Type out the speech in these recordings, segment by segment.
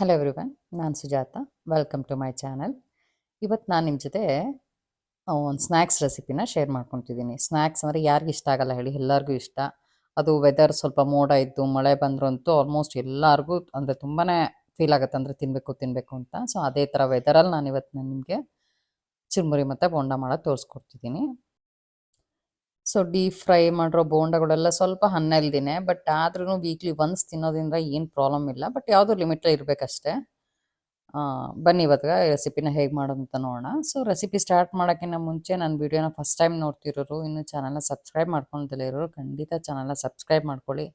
Hello everyone ನಾನು Sujatha. Welcome to my channel ಇವತ್ತು ನಾನು ನಿಮ್ಮ ಜೊತೆ ಒಂದು ಸ್ನ್ಯಾಕ್ಸ್ ರೆಸಿಪಿನ ಶೇರ್ ಮಾಡ್ಕೊತಿದ್ದೀನಿ ಸ್ನ್ಯಾಕ್ಸ್ ಅಂದರೆ ಯಾರಿಗೂ ಇಷ್ಟ ಆಗಲ್ಲ ಹೇಳಿ, ಎಲ್ಲರಿಗೂ ಇಷ್ಟ. ಅದು ವೆದರ್ ಸ್ವಲ್ಪ ಮೋಡ ಇದ್ದು, ಮಳೆ ಬಂದರೂ ಆಲ್ಮೋಸ್ಟ್ ಎಲ್ಲರಿಗೂ ಅಂದರೆ ತುಂಬಾ ಫೀಲ್ ಆಗುತ್ತೆ, ಅಂದರೆ ತಿನ್ನಬೇಕು ತಿನ್ನಬೇಕು ಅಂತ. ಸೊ ಅದೇ ಥರ ವೆದರಲ್ಲಿ ನಾನು ಇವತ್ತು ನಾನು ನಿಮಗೆ ಚುರುಮುರಿ ಮತ್ತು ಬೋಂಡ ಮಾಡೋದು ತೋರಿಸ್ಕೊಡ್ತಿದ್ದೀನಿ ಸೊ ಡೀಪ್ ಫ್ರೈ ಮಾಡಿರೋ ಬೋಂಡಗಳೆಲ್ಲ ಸ್ವಲ್ಪ ಹನ್ನೆಲ್ದಿನೇ ಬಟ್ ಆದ್ರೂ ವೀಕ್ಲಿ ಒನ್ಸ್ ತಿನ್ನೋದ್ರಿಂದ ಏನು ಪ್ರಾಬ್ಲಮ್ ಇಲ್ಲ ಬಟ್ ಯಾವುದೋ ಲಿಮಿಟಲ್ಲಿ ಇರಬೇಕಷ್ಟೇ. ಬನ್ನಿ ಇವತ್ತು ರೆಸಿಪಿನ ಹೇಗೆ ಮಾಡೋದು ಅಂತ ನೋಡೋಣ. ಸೊ ರೆಸಿಪಿ ಸ್ಟಾರ್ಟ್ ಮಾಡೋಕ್ಕಿಂತ ಮುಂಚೆ ನನ್ನ ವೀಡಿಯೋನ ಫಸ್ಟ್ ಟೈಮ್ ನೋಡ್ತಿರೋರು, ಇನ್ನು ಚಾನಲ್ನ ಸಬ್ಸ್ಕ್ರೈಬ್ ಮಾಡ್ಕೊಂಡಿಲ್ಲ ಇರೋರು, ಖಂಡಿತ ಚಾನಲ್ನ ಸಬ್ಸ್ಕ್ರೈಬ್ ಮಾಡ್ಕೊಳ್ಳಿ.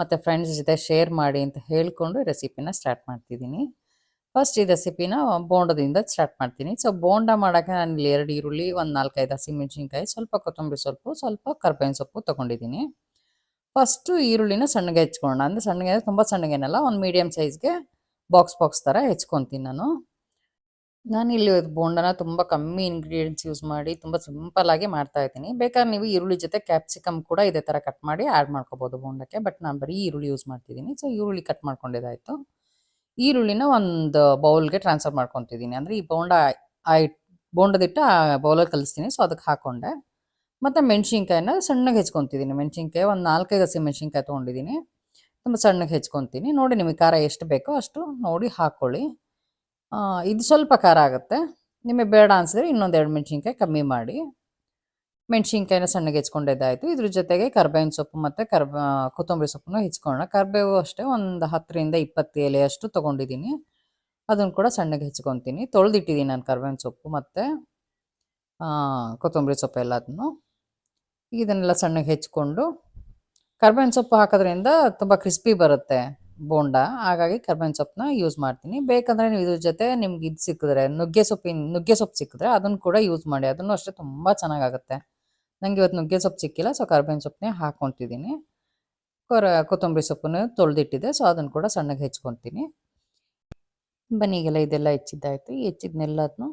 ಮತ್ತು ಫ್ರೆಂಡ್ಸ್ ಜೊತೆ ಶೇರ್ ಮಾಡಿ ಅಂತ ಹೇಳ್ಕೊಂಡು ರೆಸಿಪಿನ ಸ್ಟಾರ್ಟ್ ಮಾಡ್ತಿದ್ದೀನಿ. ಫಸ್ಟ್ ಈ ರೆಸಿಪಿನ ಬೋಂಡದಿಂದ ಸ್ಟಾರ್ಟ್ ಮಾಡ್ತೀನಿ. ಸೊ ಬೋಂಡ ಮಾಡೋಕ್ಕೆ ನಾನು ಇಲ್ಲಿ ಎರಡು ಈರುಳ್ಳಿ, ಒಂದು ನಾಲ್ಕೈದು ಹಸಿಮೆಣಸಿನ್ಕಾಯಿ ಸ್ವಲ್ಪ ಕೊತ್ತಂಬರಿ ಸೊಪ್ಪು, ಸ್ವಲ್ಪ ಕರ್ಬೇವಿನ ಸೊಪ್ಪು ತೊಗೊಂಡಿದ್ದೀನಿ. ಫಸ್ಟು ಈರುಳ್ಳಿನ ಸಣ್ಣಗೆ ಹೆಚ್ಕೊಳ್ಳೋಣ. ಅಂದರೆ ಸಣ್ಣಗೆ ತುಂಬ ಸಣ್ಣಗೇನಲ್ಲ, ಒಂದು ಮೀಡಿಯಮ್ ಸೈಜ್ಗೆ ಬಾಕ್ಸ್ ಬಾಕ್ಸ್ ಥರ ಹೆಚ್ಕೊತೀನಿ ನಾನು. ನಾನು ಇಲ್ಲಿ ಬೋಂಡನ ತುಂಬ ಕಮ್ಮಿ ಇಂಗ್ರೀಡಿಯೆಂಟ್ಸ್ ಯೂಸ್ ಮಾಡಿ ತುಂಬ ಸಿಂಪಲ್ಲಾಗಿ ಮಾಡ್ತಾ ಇದ್ದೀನಿ. ಬೇಕಾದ್ರೆ ನೀವು ಈರುಳ್ಳಿ ಜೊತೆ ಕ್ಯಾಪ್ಸಿಕಮ್ ಕೂಡ ಇದೇ ಥರ ಕಟ್ ಮಾಡಿ ಆ್ಯಡ್ ಮಾಡ್ಕೋಬೋದು ಬೋಂಡಕ್ಕೆ ಬಟ್ ನಾನು ಬರೀ ಈರುಳ್ಳಿ ಯೂಸ್ ಮಾಡ್ತಿದ್ದೀನಿ. ಸೊ ಈರುಳ್ಳಿ ಕಟ್ ಮಾಡ್ಕೊಂಡಿದ್ದಾಯಿತು. ಈರುಳ್ಳಿನ ಒಂದು ಬೌಲ್ಗೆ ಟ್ರಾನ್ಸ್ಫರ್ ಮಾಡ್ಕೊತಿದ್ದೀನಿ. ಅಂದರೆ ಈ ಬೋಂಡ ಐ ಬೋಂಡದಿಟ್ಟು ಆ ಬೌಲಲ್ಲಿ ಕಲಿಸ್ತೀನಿ. ಸೊ ಅದಕ್ಕೆ ಹಾಕ್ಕೊಂಡೆ ಮತ್ತು ಮೆಣಸಿನ್ಕಾಯಿನ ಸಣ್ಣಗೆ ಹೆಚ್ಕೊತಿದ್ದೀನಿ. ಮೆಣಸಿನ್ಕಾಯಿ ಒಂದು ನಾಲ್ಕೈದು ಹಸಿ ಮೆಣಸಿನ್ಕಾಯಿ ತೊಗೊಂಡಿದ್ದೀನಿ. ತುಂಬ ಸಣ್ಣಗೆ ಹೆಚ್ಕೊತೀನಿ. ನೋಡಿ ನಿಮಗೆ ಖಾರ ಎಷ್ಟು ಬೇಕೋ ಅಷ್ಟು ನೋಡಿ ಹಾಕ್ಕೊಳ್ಳಿ ಇದು ಸ್ವಲ್ಪ ಖಾರ ಆಗುತ್ತೆ. ನಿಮಗೆ ಬೇಡ ಅನಿಸಿದ್ರೆ ಇನ್ನೊಂದು ಎರಡು ಮೆಣಸಿನ್ಕಾಯಿ ಕಮ್ಮಿ ಮಾಡಿ. ಮೆಣಸಿನ್ಕಾಯಿನ ಸಣ್ಣಗೆ ಹೆಚ್ಕೊಂಡಿದ್ದಾಯಿತು. ಇದ್ರ ಜೊತೆಗೆ ಕರ್ಬೇವಿನ ಸೊಪ್ಪು ಮತ್ತು ಕರ್ಬ ಕೊತ್ತಂಬರಿ ಸೊಪ್ಪನ್ನು ಹೆಚ್ಕೊಳ್ಳೋಣ. ಕರ್ಬೇವು ಅಷ್ಟೇ ಒಂದು ಹತ್ತರಿಂದ ಇಪ್ಪತ್ತು ಎಲೆಯಷ್ಟು ತೊಗೊಂಡಿದ್ದೀನಿ. ಅದನ್ನು ಕೂಡ ಸಣ್ಣಗೆ ಹೆಚ್ಕೊತೀನಿ. ತೊಳೆದಿಟ್ಟಿದ್ದೀನಿ ನಾನು ಕರ್ಬೇವಿನ ಸೊಪ್ಪು ಮತ್ತು ಕೊತ್ತಂಬರಿ ಸೊಪ್ಪು ಎಲ್ಲದನ್ನು. ಇದನ್ನೆಲ್ಲ ಸಣ್ಣಗೆ ಹೆಚ್ಕೊಂಡು, ಕರ್ಬೇವಿನ ಸೊಪ್ಪು ಹಾಕೋದ್ರಿಂದ ತುಂಬ ಕ್ರಿಸ್ಪಿ ಬರುತ್ತೆ ಬೋಂಡ. ಹಾಗಾಗಿ ಕರ್ಬೇವಿನ ಸೊಪ್ಪನ್ನ ಯೂಸ್ ಮಾಡ್ತೀನಿ. ಬೇಕಂದರೆ ನೀವು ಇದ್ರ ಜೊತೆ ನಿಮ್ಗೆ ಇದು ಸಿಕ್ಕಿದ್ರೆ ನುಗ್ಗೆ ಸೊಪ್ಪಿನ, ನುಗ್ಗೆ ಸೊಪ್ಪು ಸಿಕ್ಕಿದ್ರೆ ಅದನ್ನು ಕೂಡ ಯೂಸ್ ಮಾಡಿ. ಅದನ್ನು ಅಷ್ಟೇ ತುಂಬ ಚೆನ್ನಾಗಾಗುತ್ತೆ. ನನಗೆ ಇವತ್ತು ನುಗ್ಗೆ ಸೊಪ್ಪು ಸಿಕ್ಕಿಲ್ಲ ಸೊ ಕರ್ಬೇವಿನ ಸೊಪ್ಪನ್ನೇ ಹಾಕ್ಕೊತಿದ್ದೀನಿ. ಕೊರ, ಕೊತ್ತಂಬರಿ ಸೊಪ್ಪನ್ನು ತೊಳೆದಿಟ್ಟಿದೆ ಸೊ ಅದನ್ನು ಕೂಡ ಸಣ್ಣಗೆ ಹೆಚ್ಕೊತೀನಿ. ಬನ್ನಿ, ಈಗೆಲ್ಲ ಇದೆಲ್ಲ ಹೆಚ್ಚಿದ್ದಾಯಿತು. ಹೆಚ್ಚಿದ್ನೆಲ್ಲದನ್ನು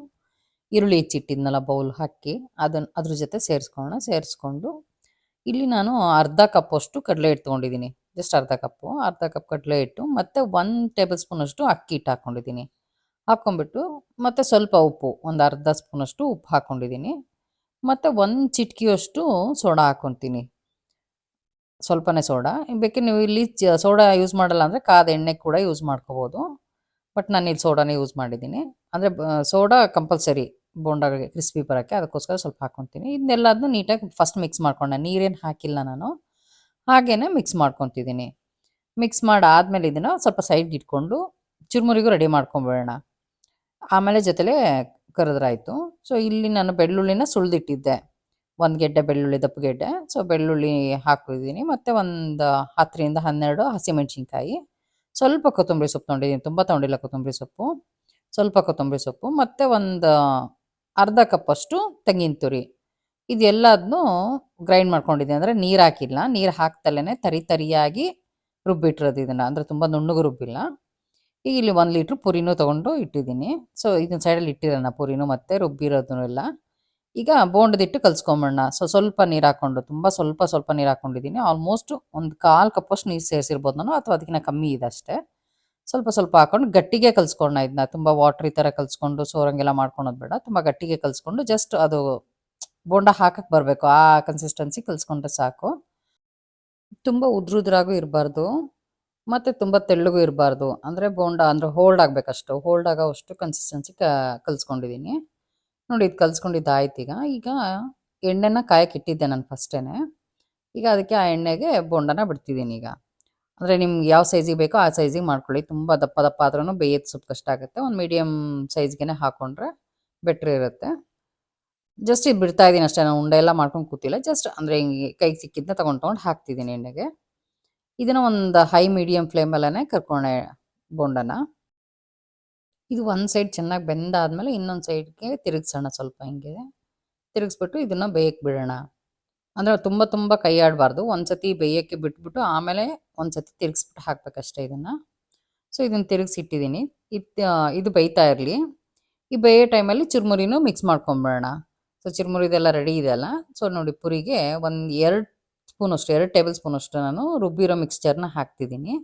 ಈರುಳ್ಳಿ ಹೆಚ್ಚಿಟ್ಟಿದ್ನಲ್ಲ ಬೌಲ್ ಹಾಕಿ ಅದನ್ನು ಅದ್ರ ಜೊತೆ ಸೇರಿಸ್ಕೊಳ್ಳೋಣ. ಸೇರಿಸ್ಕೊಂಡು ಇಲ್ಲಿ ನಾನು ಅರ್ಧ ಕಪ್ಪಷ್ಟು ಕಡಲೆ ಹಿಟ್ಟು ತೊಗೊಂಡಿದ್ದೀನಿ. ಜಸ್ಟ್ ಅರ್ಧ ಕಪ್ಪು ಅರ್ಧ ಕಪ್ ಕಡಲೆ ಹಿಟ್ಟು, ಮತ್ತು ಒನ್ ಟೇಬಲ್ ಸ್ಪೂನಷ್ಟು ಅಕ್ಕಿ ಹಿಟ್ಟು ಹಾಕ್ಕೊಂಡಿದ್ದೀನಿ. ಹಾಕ್ಕೊಂಬಿಟ್ಟು ಮತ್ತು ಸ್ವಲ್ಪ ಉಪ್ಪು, ಒಂದು ಅರ್ಧ ಸ್ಪೂನಷ್ಟು ಉಪ್ಪು ಹಾಕ್ಕೊಂಡಿದ್ದೀನಿ. ಮತ್ತು ಒಂದು ಚಿಟ್ಕಿಯಷ್ಟು ಸೋಡಾ ಹಾಕ್ಕೊತೀನಿ ಸ್ವಲ್ಪನೇ ಸೋಡಾ. ಬೇಕಿದ್ರೆ ನೀವು ಇಲ್ಲಿ ಸೋಡಾ ಯೂಸ್ ಮಾಡಲ್ಲ ಅಂದರೆ ಕಾದ ಎಣ್ಣೆ ಕೂಡ ಯೂಸ್ ಮಾಡ್ಕೋಬೋದು. ಬಟ್ ನಾನು ಇಲ್ಲಿ ಸೋಡಾನೇ ಯೂಸ್ ಮಾಡಿದ್ದೀನಿ. ಅಂದರೆ ಸೋಡಾ ಕಂಪಲ್ಸರಿ ಬೋಂಡಾಗೆ ಕ್ರಿಸ್ಪಿ ಬರೋಕ್ಕೆ ಅದಕ್ಕೋಸ್ಕರ ಸ್ವಲ್ಪ ಹಾಕ್ಕೊತೀನಿ ಇದನ್ನೆಲ್ಲದನ್ನು ನೀಟಾಗಿ ಫಸ್ಟ್ ಮಿಕ್ಸ್ ಮಾಡ್ಕೊಂಡೆ. ನೀರೇನು ಹಾಕಿಲ್ಲ ನಾನು. ಹಾಗೇ ಮಿಕ್ಸ್ ಮಾಡ್ಕೊತಿದ್ದೀನಿ. ಮಿಕ್ಸ್ ಮಾಡಾದ್ಮೇಲೆ ಇದನ್ನು ಸ್ವಲ್ಪ ಸೈಡ್ಗೆ ಇಟ್ಕೊಂಡು ಚುರುಮುರಿಗೂ ರೆಡಿ ಮಾಡ್ಕೊಂಬಿಡೋಣ ಆಮೇಲೆ ಜೊತೆಲೇ ಕರೆದ್ರಾಯ್ತು. ಸೊ ಇಲ್ಲಿ ನಾನು ಬೆಳ್ಳುಳ್ಳಿನ ಸುಳಿದಿಟ್ಟಿದ್ದೆ. ಒಂದು ಗೆಡ್ಡೆ ಬೆಳ್ಳುಳ್ಳಿ, ದಪ್ಪ ಗೆಡ್ಡೆ. ಸೊ ಬೆಳ್ಳುಳ್ಳಿ ಹಾಕಿದ್ದೀನಿ ಮತ್ತು ಒಂದು ಹತ್ತರಿಂದ ಹನ್ನೆರಡು ಹಸಿಮೆಣ್ಸಿನ್ಕಾಯಿ. ಸ್ವಲ್ಪ ಕೊತ್ತಂಬರಿ ಸೊಪ್ಪು ತೊಗೊಂಡಿದ್ದೀನಿ. ತುಂಬ ತೊಗೊಂಡಿಲ್ಲ ಕೊತ್ತಂಬರಿ ಸೊಪ್ಪು. ಸ್ವಲ್ಪ ಕೊತ್ತಂಬರಿ ಸೊಪ್ಪು. ಮತ್ತು ಒಂದು ಅರ್ಧ ಕಪ್ಪಷ್ಟು ತೆಂಗಿನ ತುರಿ. ಇದೆಲ್ಲದನ್ನು ಗ್ರೈಂಡ್ ಮಾಡ್ಕೊಂಡಿದ್ದೀನಿ. ಅಂದರೆ ನೀರು ಹಾಕಿಲ್ಲ. ನೀರು ಹಾಕ್ತಲೇ ತರಿ ತರಿಯಾಗಿ ರುಬ್ಬಿಟ್ಟಿರೋದು ಇದನ್ನು. ಅಂದರೆ ತುಂಬ ನುಣ್ಣಗೆ ರುಬ್ಬಿಲ್ಲ. ಈಗ ಇಲ್ಲಿ ಒಂದು ಲೀಟ್ರ್ ಪುರಿನೂ ತೊಗೊಂಡು ಇಟ್ಟಿದ್ದೀನಿ. ಸೊ ಇದನ್ನ ಸೈಡಲ್ಲಿ ಇಟ್ಟಿರೋಣ ಪುರಿನೂ ಮತ್ತು ರುಬ್ಬಿರೋದನ್ನೆಲ್ಲ ಈಗ ಬೋಂಡದಿಟ್ಟು ಕಲ್ಸ್ಕೊಂಬಿಡೋಣ ಸೊ ಸ್ವಲ್ಪ ನೀರು ಹಾಕ್ಕೊಂಡು, ತುಂಬ ಸ್ವಲ್ಪ ಸ್ವಲ್ಪ ನೀರು ಹಾಕ್ಕೊಂಡಿದ್ದೀನಿ. ಆಲ್ಮೋಸ್ಟ್ ಒಂದು ಕಾಲು ಕಪ್ಪಷ್ಟು ನೀರು ಸೇರಿಸಿರ್ಬೋದು ನಾನು, ಅಥವಾ ಅದಕ್ಕಿಂತ ಕಮ್ಮಿ ಇದೆ ಅಷ್ಟೇ. ಸ್ವಲ್ಪ ಸ್ವಲ್ಪ ಹಾಕೊಂಡು ಗಟ್ಟಿಗೆ ಕಲ್ಸ್ಕೊಳ್ಳೋಣ ಇದನ್ನ ತುಂಬ ವಾಟ್ರ್ ಈ ಥರ ಕಲ್ಸ್ಕೊಂಡು, ಸೋರಂಗೆಲ್ಲ ಮಾಡ್ಕೊಳೋದು ಬೇಡ. ತುಂಬ ಗಟ್ಟಿಗೆ ಕಲ್ಸ್ಕೊಂಡು ಜಸ್ಟ್ ಅದು ಬೋಂಡ ಹಾಕಕ್ಕೆ ಬರಬೇಕು. ಆ ಕನ್ಸಿಸ್ಟೆನ್ಸಿ ಕಲ್ಸ್ಕೊಂಡ್ರೆ ಸಾಕು. ತುಂಬ ಉದ್ರುದ್ರಾಗೂ ಇರಬಾರ್ದು. ಮತ್ತು ತುಂಬ ತೆಳ್ಳಗು ಇರಬಾರ್ದು. ಅಂದರೆ ಬೋಂಡ ಅಂದರೆ ಹೋಲ್ಡ್ ಆಗಬೇಕಷ್ಟು. ಹೋಲ್ಡ್ ಆಗೋ ಅಷ್ಟು ಕನ್ಸಿಸ್ಟೆನ್ಸಿ ಕ ಕಲ್ಸ್ಕೊಂಡಿದ್ದೀನಿ ನೋಡಿ ಇದು ಕಲ್ಸ್ಕೊಂಡಿದ್ದಾಯ್ತು ಈಗ. ಈಗ ಎಣ್ಣೆನ ಕಾಯಕ್ಕೆ ಇಟ್ಟಿದ್ದೆ ನಾನು ಫಸ್ಟೇ ಈಗ ಅದಕ್ಕೆ ಆ ಎಣ್ಣೆಗೆ ಬೋಂಡನ ಬಿಡ್ತಿದ್ದೀನಿ ಈಗ. ಅಂದರೆ ನಿಮ್ಗೆ ಯಾವ ಸೈಜಿಗೆ ಬೇಕೋ ಆ ಸೈಜಿಗೆ ಮಾಡ್ಕೊಳ್ಳಿ. ತುಂಬ ದಪ್ಪ ದಪ್ಪ ಆದ್ರೂ ಬೇಯೋದು ಸ್ವಲ್ಪ ಕಷ್ಟ ಆಗುತ್ತೆ. ಒಂದು ಮೀಡಿಯಮ್ ಸೈಜ್ಗೆ ಹಾಕೊಂಡ್ರೆ ಬೆಟ್ರ್ ಇರುತ್ತೆ. ಜಸ್ಟ್ ಇದು ಬಿಡ್ತಾ ಇದ್ದೀನಿ ಅಷ್ಟೇ. ನಾನು ಉಂಡೆ ಎಲ್ಲ ಮಾಡ್ಕೊಂಡು ಕೂತಿಲ್ಲ. ಜಸ್ಟ್ ಅಂದರೆ ಹಿಂಗೆ ಕೈಗೆ ಸಿಕ್ಕಿದ್ನ ತೊಗೊಂಡು ತೊಗೊಂಡು ಹಾಕ್ತಿದ್ದೀನಿ ಎಣ್ಣೆಗೆ. ಇದನ್ನು ಒಂದು ಹೈ ಮೀಡಿಯಮ್ ಫ್ಲೇಮಲ್ಲೇ ಕರ್ಕೊಂಡೆ ಬೋಂಡನ ಇದು ಒಂದು ಸೈಡ್ ಚೆನ್ನಾಗಿ ಬೆಂದಾದ್ಮೇಲೆ ಇನ್ನೊಂದು ಸೈಡ್ಗೆ ತಿರುಗಿಸೋಣ ಸ್ವಲ್ಪ ಹಿಂಗೆ. ತಿರುಗಿಸ್ಬಿಟ್ಟು ಇದನ್ನು ಬೇಯಕ್ಕೆ ಬಿಡೋಣ. ಅಂದರೆ ತುಂಬ ತುಂಬ ಕೈ ಆಡಬಾರ್ದು ಒಂದು ಸತಿ ಬೇಯೋಕ್ಕೆ ಬಿಟ್ಬಿಟ್ಟು ಆಮೇಲೆ ಒಂದು ಸತಿ ತಿರುಗಿಸ್ಬಿಟ್ಟು ಹಾಕ್ಬೇಕಷ್ಟೇ ಇದನ್ನು. ಸೊ ಇದನ್ನು ತಿರುಗಿಸಿಟ್ಟಿದ್ದೀನಿ ಇದು ಇದು ಬೇಯ್ತಾ ಇರಲಿ. ಈ ಬೇಯೋ ಟೈಮಲ್ಲಿ ಚುರುಮುರಿನೂ ಮಿಕ್ಸ್ ಮಾಡ್ಕೊಂಬಿಡೋಣ. ಸೊ ಚುರುಮುರಿದೆಲ್ಲ ರೆಡಿ ಇದೆಯಲ್ಲ ಸೊ ನೋಡಿ ಪುರಿಗೆ ಒಂದು ಎರಡು ಸ್ಪೂನಷ್ಟು ಎರಡು ಟೇಬಲ್ ಸ್ಪೂನಷ್ಟು ನಾನು ರುಬ್ಬಿರೋ ಮಿಕ್ಸ್ಚರ್ನ ಹಾಕ್ತಿದ್ದೀನಿ.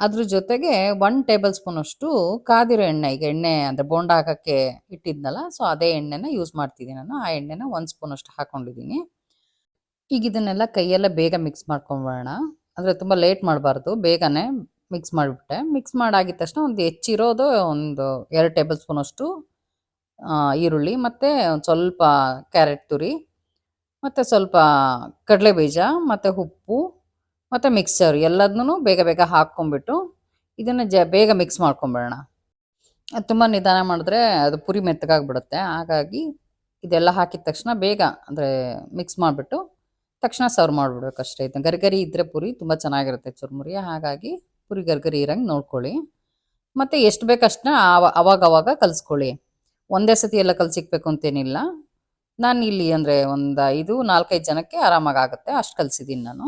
ಅದ್ರ ಜೊತೆಗೆ ಒನ್ ಟೇಬಲ್ ಸ್ಪೂನಷ್ಟು ಕಾದಿರೋ ಎಣ್ಣೆ ಈಗ ಎಣ್ಣೆ ಅಂದರೆ ಬೋಂಡ ಹಾಕೋಕ್ಕೆ ಇಟ್ಟಿದ್ನಲ್ಲ ಸೊ ಅದೇ ಎಣ್ಣೆನ ಯೂಸ್ ಮಾಡ್ತಿದ್ದೀನಿ ನಾನು. ಆ ಎಣ್ಣೆನ ಒಂದು ಸ್ಪೂನಷ್ಟು ಹಾಕ್ಕೊಂಡಿದ್ದೀನಿ ಈಗ ಇದನ್ನೆಲ್ಲ ಕೈಯೆಲ್ಲ ಬೇಗ ಮಿಕ್ಸ್ ಮಾಡ್ಕೊಂಬೋಣ ಅಂದರೆ ತುಂಬ ಲೇಟ್ ಮಾಡಬಾರ್ದು ಬೇಗನೆ ಮಿಕ್ಸ್ ಮಾಡಿಬಿಟ್ಟೆ. ಮಿಕ್ಸ್ ಮಾಡಾಗಿದ ತಕ್ಷಣ ಒಂದು ಹೆಚ್ಚಿರೋದು ಒಂದು ಎರಡು ಟೇಬಲ್ ಸ್ಪೂನಷ್ಟು ಆ, ಈರುಳ್ಳಿ ಮತ್ತು ಒಂದು ಸ್ವಲ್ಪ ಕ್ಯಾರೆಟ್ ತುರಿ. ಮತ್ತು ಸ್ವಲ್ಪ ಕಡಲೆ ಬೀಜ, ಮತ್ತು ಉಪ್ಪು, ಮತ್ತು ಮಿಕ್ಸರ್ ಎಲ್ಲದನ್ನೂ ಬೇಗ ಬೇಗ ಹಾಕ್ಕೊಂಬಿಟ್ಟು ಇದನ್ನು ಜ, ಬೇಗ ಮಿಕ್ಸ್ ಮಾಡ್ಕೊಂಬಿಡೋಣ. ತುಂಬ ನಿಧಾನ ಮಾಡಿದ್ರೆ ಅದು ಪುರಿ ಮೆತ್ತಗಾಗ್ಬಿಡುತ್ತೆ. ಹಾಗಾಗಿ ಇದೆಲ್ಲ ಹಾಕಿದ ತಕ್ಷಣ ಬೇಗ ಅಂದರೆ ಮಿಕ್ಸ್ ಮಾಡಿಬಿಟ್ಟು ತಕ್ಷಣ ಸರ್ವ್ ಮಾಡಿಬಿಡ್ಬೇಕು ಅಷ್ಟೇ. ಇದನ್ನ ಗರಿಗರಿ ಇದ್ದರೆ ಪುರಿ ತುಂಬ ಚೆನ್ನಾಗಿರುತ್ತೆ ಚುರುಮುರಿ. ಹಾಗಾಗಿ ಪುರಿ ಗರಿಗರಿ ಇರಂಗೆ ನೋಡ್ಕೊಳ್ಳಿ. ಮತ್ತು ಎಷ್ಟು ಬೇಕಷ್ಟನ್ನ ಅವಾಗ ಅವಾಗ ಕಲಿಸ್ಕೊಳ್ಳಿ. ಒಂದೇ ಸತಿ ಎಲ್ಲ ಕಲಸಿಕ್ಬೇಕು ಅಂತೇನಿಲ್ಲ. ನಾನು ಇಲ್ಲಿ ಅಂದರೆ ಒಂದು ಐದು, ನಾಲ್ಕೈದು ಜನಕ್ಕೆ ಆರಾಮಾಗಿ ಆಗುತ್ತೆ ಅಷ್ಟು ಕಲಿಸಿದ್ದೀನಿ ನಾನು.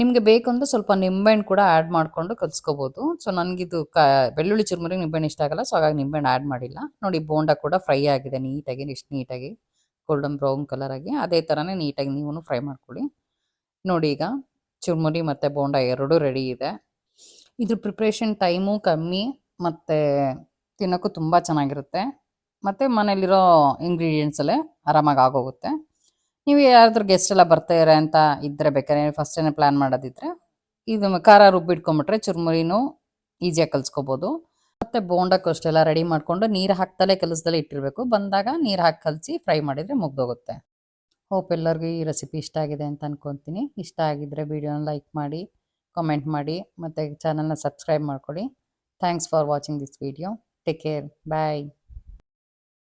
ನಿಮಗೆ ಬೇಕು ಅಂದ್ರೆ ಸ್ವಲ್ಪ ನಿಂಬೆಹಣ್ಣು ಕೂಡ ಆ್ಯಡ್ ಮಾಡಿಕೊಂಡು ಕಲಿಸ್ಕೋಬೋದು. ಸೊ ನನಗಿದು ಕ, ಬೆಳ್ಳುಳ್ಳಿ ಚುರುಮುರಿ ನಿಂಬೆಹಣ್ಣು ಇಷ್ಟ ಆಗಲ್ಲ. ಸೊ ಹಾಗಾಗಿ ನಿಂಬೆಹಣ್ಣು ಆ್ಯಡ್ ಮಾಡಿಲ್ಲ. ನೋಡಿ, ಬೋಂಡ ಕೂಡ ಫ್ರೈ ಆಗಿದೆ ನೀಟಾಗಿ, ಇಷ್ಟು ನೀಟಾಗಿ ಗೋಲ್ಡನ್ ಬ್ರೌನ್ ಕಲರಾಗಿ ಅದೇ ಥರನೇ ನೀಟಾಗಿ ನೀವು ಫ್ರೈ ಮಾಡ್ಕೊಳ್ಳಿ. ನೋಡಿ ಈಗ, ಚುರುಮುರಿ ಮತ್ತು ಬೋಂಡ ಎರಡೂ ರೆಡಿ ಇದೆ. ಇದ್ರ ಪ್ರಿಪ್ರೇಷನ್ ಟೈಮು ಕಮ್ಮಿ, ಮತ್ತು ತಿನ್ನೋಕ್ಕೂ ತುಂಬ ಚೆನ್ನಾಗಿರುತ್ತೆ. ಮತ್ತು ಮನೇಲಿರೋ ಇಂಗ್ರೀಡಿಯೆಂಟ್ಸಲ್ಲೇ ಆರಾಮಾಗಿ ಆಗೋಗುತ್ತೆ. ನೀವು ಯಾರಾದರೂ ಗೆಸ್ಟ್ ಎಲ್ಲ ಬರ್ತಾರೆ ಅಂತ ಇದ್ದರೆ ಬೇಕಾದ್ರೆ ಫಸ್ಟೇ ಪ್ಲ್ಯಾನ್ ಮಾಡೋದಿದ್ರೆ, ಇದು ಖಾರ ರುಬ್ಬಿಟ್ಕೊಂಬಿಟ್ರೆ ಚುರುಮುರಿನೂ ಈಸಿಯಾಗಿ ಕಲಿಸ್ಕೋಬೋದು. ಮತ್ತು ಬೋಂಡಕ್ಕೂ ಅಷ್ಟೆಲ್ಲ ರೆಡಿ ಮಾಡಿಕೊಂಡು ನೀರು ಹಾಕ್ತಲೇ ಕಲಿಸ್ದಲ್ಲೇ ಇಟ್ಟಿರಬೇಕು. ಬಂದಾಗ ನೀರು ಹಾಕಿ ಕಲಸಿ ಫ್ರೈ ಮಾಡಿದರೆ ಮುಗ್ದೋಗುತ್ತೆ. ಹೋಪ್ ಎಲ್ಲರಿಗೂ ಈ ರೆಸಿಪಿ ಇಷ್ಟ ಆಗಿದೆ ಅಂತ ಅನ್ಕೊತೀನಿ. ಇಷ್ಟ ಆಗಿದ್ದರೆ ವಿಡಿಯೋನ ಲೈಕ್ ಮಾಡಿ ಕಮೆಂಟ್ ಮಾಡಿ, ಮತ್ತು ಚಾನಲ್ನ ಸಬ್ಸ್ಕ್ರೈಬ್ ಮಾಡ್ಕೊಳ್ಳಿ thanks for watching this video take care bye